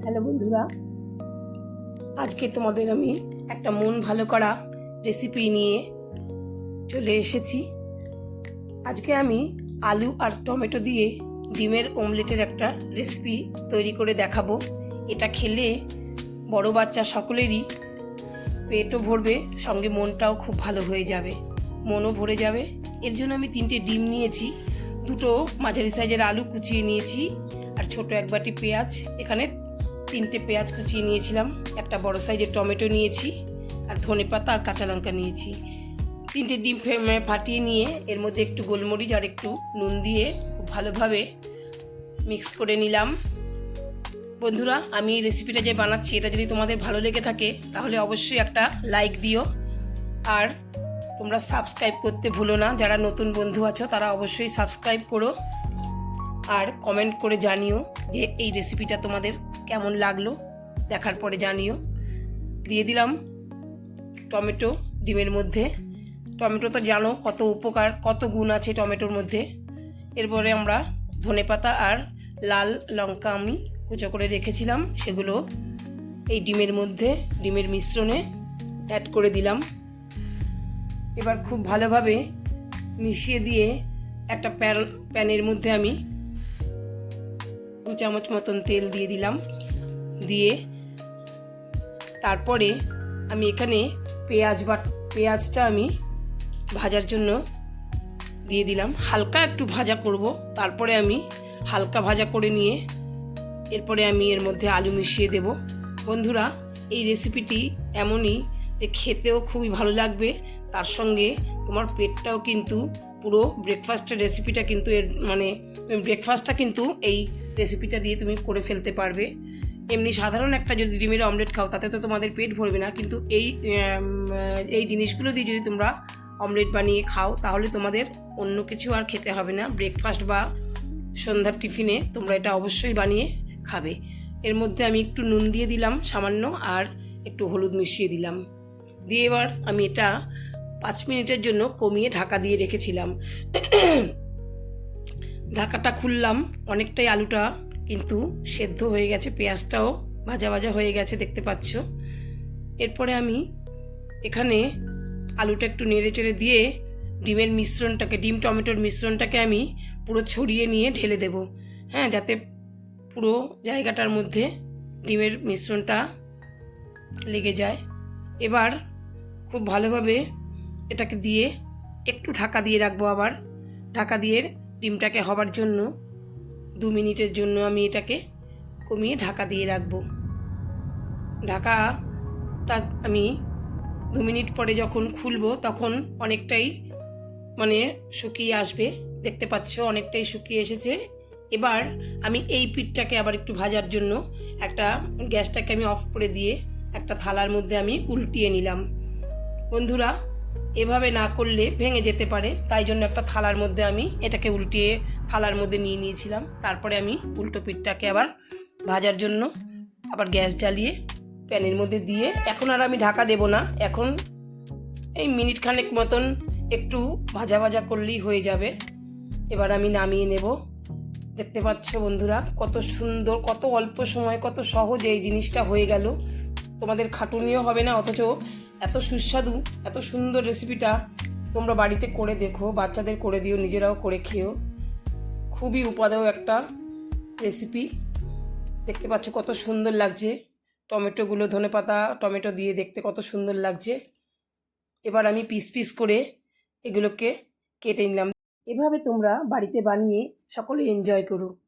Hello বন্ধুরা, আজকে তোমাদের আমি একটা মন ভালো করা রেসিপি নিয়ে চলে এসেছি। আজকে আমি আলু আর টমেটো দিয়ে ডিমের অমলেটের একটা রেসিপি তৈরি করে দেখাবো। এটা খেলে বড় বাচ্চা সকলেরই পেটও ভরবে, সঙ্গে মনটাও খুব ভালো হয়ে যাবে, মনও ভরে যাবে। এর জন্য আমি তিনটে ডিম নিয়েছি, দুটো মাঝারি সাইজের আলু কুচিয়ে নিয়েছি, আর ছোট এক বাটি পেঁয়াজ। এখানে তিনটে পেঁয়াজ কুচিয়ে নিয়েছিলাম, একটা বড় সাইজের টমেটো নিয়েছি, আর ধনে পাতা আর কাঁচা লঙ্কা নিয়েছি। তিনটে ডিম ফাটিয়ে নিয়ে এর মধ্যে একটু গোলমরিচ আর একটু নুন দিয়ে খুব ভালোভাবে মিক্স করে নিলাম। বন্ধুরা, আমি এই রেসিপিটা যে বানাচ্ছি, এটা যদি তোমাদের ভালো লেগে থাকে, তাহলে অবশ্যই একটা লাইক দিও। আর তোমরা সাবস্ক্রাইব করতে ভুলো না, যারা নতুন বন্ধু আছো, তারা অবশ্যই সাবস্ক্রাইব করো। আর কমেন্ট করে জানিও যে এই রেসিপিটা তোমাদের কেমন লাগল দেখার পরে জানিও। দিয়ে দিলাম টমেটো ডিমের মধ্যে। টমেটো তো জানো কত উপকার, কত গুণ আছে টমেটোর মধ্যে। এরপরে আমরা ধনেপাতা আর লাল লঙ্কা আমি কুচো করে রেখেছিলাম, সেগুলো এই ডিমের মধ্যে, ডিমের মিশ্রণে অ্যাড করে দিলাম। এবার খুব ভালোভাবে মিশিয়ে দিয়ে একটা প্যান, প্যানের মধ্যে আমি দু চামচ মতন তেল দিয়ে দিলাম। দিয়ে তারপরে আমি এখানে পেঁয়াজ বাট পেঁয়াজটা আমি ভাজার জন্য দিয়ে দিলাম। হালকা একটু ভাজা করব। তারপরে আমি হালকা ভাজা করে নিয়ে এরপরে আমি এর মধ্যে আলু মিশিয়ে দেব। বন্ধুরা, এই রেসিপিটি এমনই যে খেতেও খুবই ভালো লাগবে। তার সঙ্গে তোমার পেটটাও কিন্তু পুরো ব্রেকফাস্টের রেসিপিটা কিন্তু এর মানে ব্রেকফাস্টটা কিন্তু এই রেসিপিটা দিয়ে তুমি করে ফেলতে পারবে। এমনি সাধারণ একটা যদি ডিমের অমলেট খাও, তাতে তো তোমাদের পেট ভরবে না। কিন্তু এই এই জিনিসগুলো দিয়ে যদি তোমরা অমলেট বানিয়ে খাও, তাহলে তোমাদের অন্য কিছু আর খেতে হবে না। ব্রেকফাস্ট বা সন্ধ্যার টিফিনে তোমরা এটা অবশ্যই বানিয়ে খাবে। এর মধ্যে আমি একটু নুন দিয়ে দিলাম সামান্য আর একটু হলুদ মিশিয়ে দিলাম। দিয়ে এবার আমি এটা পাঁচ মিনিটের জন্য কমিয়ে ঢাকা দিয়ে রেখেছিলাম। ঢাকাটা খুললাম, অনেকটাই আলুটা কিন্তু সেদ্ধ হয়ে গেছে, পেঁয়াজটাও ভাজা ভাজা হয়ে গেছে দেখতে পাচ্ছ। এরপরে আমি এখানে আলুটা একটু নেড়ে চেড়ে দিয়ে ডিমের মিশ্রণটাকে, ডিম টমেটোর মিশ্রণটাকে আমি পুরো ছড়িয়ে নিয়ে ঢেলে দেব। হ্যাঁ যাতে পুরো জায়গাটার মধ্যে ডিমের মিশ্রণটা লেগে যায়। এবার খুব ভালোভাবে এটাকে দিয়ে একটু ঢাকা দিয়ে রাখব আবার। ঢাকা দিয়ে ডিমটাকে হবার জন্য দু মিনিটের জন্য আমি এটাকে কমিয়ে ঢাকা দিয়ে রাখব। ঢাকাটা আমি দু মিনিট পরে যখন খুলবো তখন অনেকটাই মানে শুকিয়ে আসবে। দেখতে পাচ্ছ অনেকটাই শুকিয়ে এসেছে। এবার আমি এই পিঠটাকে আবার একটু ভাজার জন্য একটা গ্যাসটাকে আমি অফ করে দিয়ে একটা থালার মধ্যে আমি উল্টিয়ে নিলাম। বন্ধুরা এভাবে না করলে ভেঙে যেতে পারে। তাই জন্য একটা থালার মধ্যে আমি এটাকে উল্টিয়ে থালার মধ্যে নিয়ে নিয়েছিলাম। তারপরে আমি উল্টো পিঠটাকে আবার ভাজার জন্য আবার গ্যাস জ্বালিয়ে প্যানের মধ্যে দিয়ে এখন আর আমি ঢাকা দেব না। এখন এই মিনিট খানেক মতন একটু ভাজা ভাজা করলেই হয়ে যাবে। এবার আমি নামিয়ে নেব। দেখতে পাচ্ছ বন্ধুরা, কত সুন্দর, কত অল্প সময়, কত সহজে এই জিনিসটা হয়ে গেল। তোমাদের খাটুনিও হবে না, অথচ এত সুস্বাদু, এত সুন্দর রেসিপিটা তোমরা বাড়িতে করে দেখো, বাচ্চাদের করে দিও, নিজেরাও করে খেও। খুবই উপাদেয় একটা রেসিপি দেখতে পাচ্ছ কত সুন্দর লাগছে। টমেটোগুলো ধনে পাতা, টমেটো দিয়ে দেখতে কত সুন্দর লাগছে। এবার আমি পিস পিস করে এগুলোকে কেটে নিলাম। এভাবে তোমরা বাড়িতে বানিয়ে সকলে এনজয় করো।